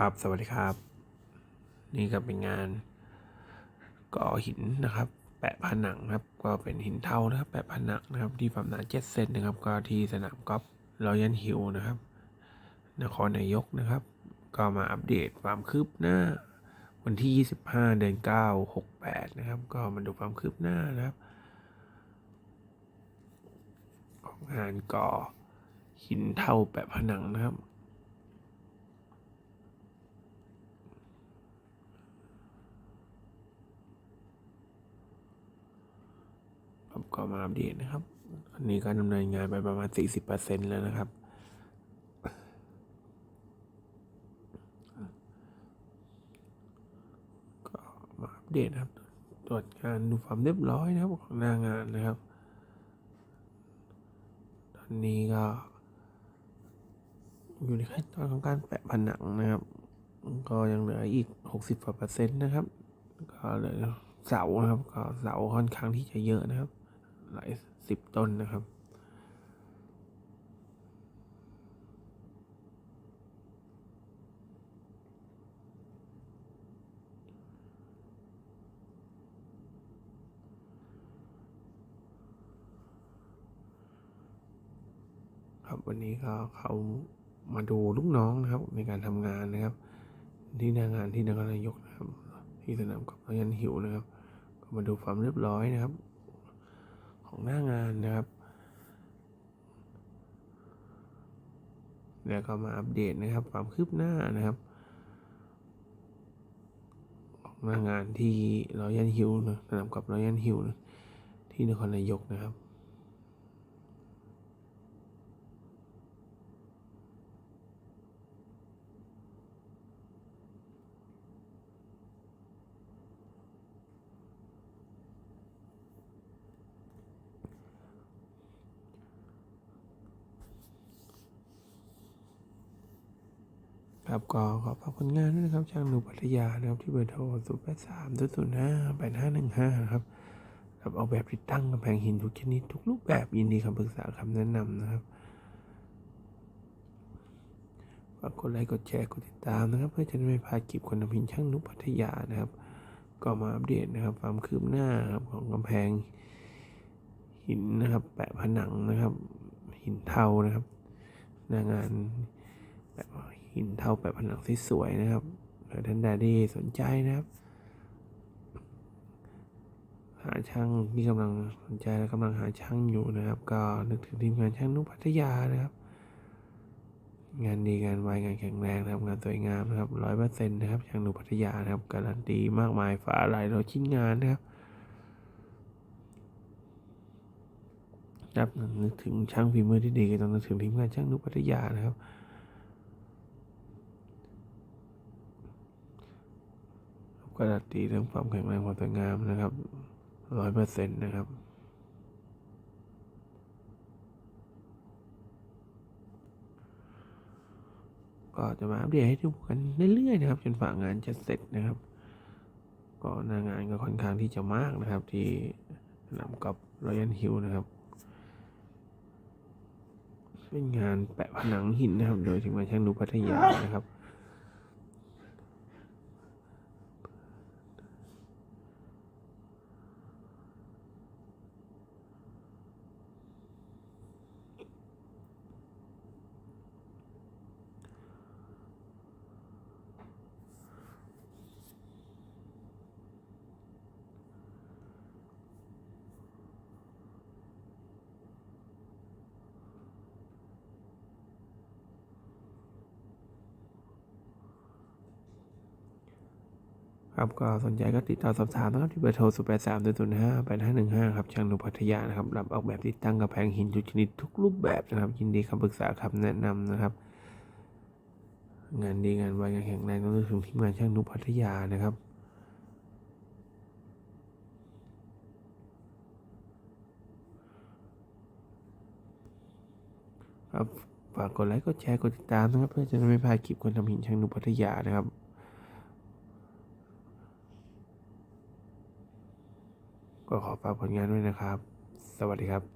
ครับ สวัสดีครับ นี่ก็เป็นงานก่อหินนะครับ แปะผนังครับ ก็เป็นหินเท่านะครับ แปะผนังนะครับ ที่ความหนาเจ็ดเซนนะครับ ก็ที่สนามกอล์ฟรอยันฮิลนะครับ นครนายกนะครับ ก็มาอัปเดตความคืบหน้า วันที่ 25 เดือน9 68 นะครับ ก็มาดูความคืบหน้านะครับ ของงานก่อหินเท่าแปะผนังนะครับ ครับก็มาอัปเดตนะครับอันนี้ก็ดำเนินงานไปประมาณ 40%แล้วนะครับ ก็มาอัปเดตครับ ตรวจงานดูความเรียบร้อยนะครับของหน้างานนะครับ ตอนนี้ก็ อยู่ในขั้นตอนของการแปะผนังนะครับ ก็ยังเหลืออีก 60กว่าเปอร์เซ็นต์นะครับ ก็เหลือเสานะครับ ก็เสาค่อนข้างที่จะเยอะนะครับ หลายสิบต้นนะครับ ครับวันนี้ก็เขามาดูลูกน้องนะครับ ในการทำงานนะครับ ที่หน้างานที่นครนายกนะครับที่สนามกอล์ฟพยันหิวนะครับ ก็มาดูความเรียบร้อยนะครับ ของหน้างานนะครับ แล้วก็มาอัปเดตนะครับ ความคืบหน้านะครับ ของหน้างานที่รอยันฮิวนะสนามกับรอยันฮิวนะที่นครนายกนะครับ ครับก็ขอฝากผลงานด้วยนะครับช่างหนูพัทยานะครับที่เบอร์โทร0 8 3 0 0 5 8 5 1 5นะครับครับเอาแบบติดตั้งกำแพงหินทุกชนิดทุกรูปแบบยินดีคำปรึกษาคำแนะนำนะครับฝากกดไลค์กดแชร์กดติดตามนะครับ เพื่อจะได้ไม่พลาดคลิปคนทำหินช่างหนุพัทยานะครับ ก็มาอัปเดตนะครับความคืบหน้าครับของกำแพงหินนะครับ แปะผนังนะครับ หินเทานะครับหน้างานแบบ หินเท่าแปะผนังสวยๆนะครับเผื่อท่านใดที่สนใจนะครับ หาช่างที่กำลังสนใจและกำลังหาช่างอยู่นะครับ ก็นึกถึงทีมงานช่างนุพัทยานะครับ งานดีงานไวงานแข็งแรงนะครับงานสวยงามนะครับร้อยเปอร์เซ็นต์นะครับช่างนุพัทยานะครับการันตีมากมายฝาหลายร้อยชิ้นงานนะครับครับนึกถึงช่างฝีมือที่ดีก็ต้องนึกถึงทีมงานช่างนุพัทยานะครับ การันตีเรื่องความแข็งแรงความสวยงามนะครับร้อยเปอร์เซ็นต์นะครับ ก็จะมาอัปเดตให้ดูกันเรื่อยๆนะครับจนฝ่างานจะเสร็จนะครับ ก็หน้างานก็ค่อนข้างที่จะมากนะครับ ที่สนามกอล์ฟรอยัลฮิลนะครับเป็นงานแปะผนังหินนะครับ โดยทีมงานช่างนูพัทยานะครับ ครับก็สนใจก็ติดต่อสอบถามนะครับที่เบอร์โทร0 8 3 0 0 5 8 5 1 5ครับช่างหนุพัทยานะครับรับออกแบบติดตั้งกระแพงหินทุกชนิดทุกรูปแบบนะครับ ยินดีคำปรึกษาคำแนะนำนะครับ งานดีงานไวงานแข็งแรงต้องนึกถึงทีมงานช่างหนุพัทยานะครับครับฝากกดไลค์กดแชร์กดติดตามนะครับ เพื่อจะได้ไม่พลาดคลิปคนทำหินช่างหนุพัทยานะครับ ก็ขอฝากผลงานด้วยนะครับ สวัสดีครับ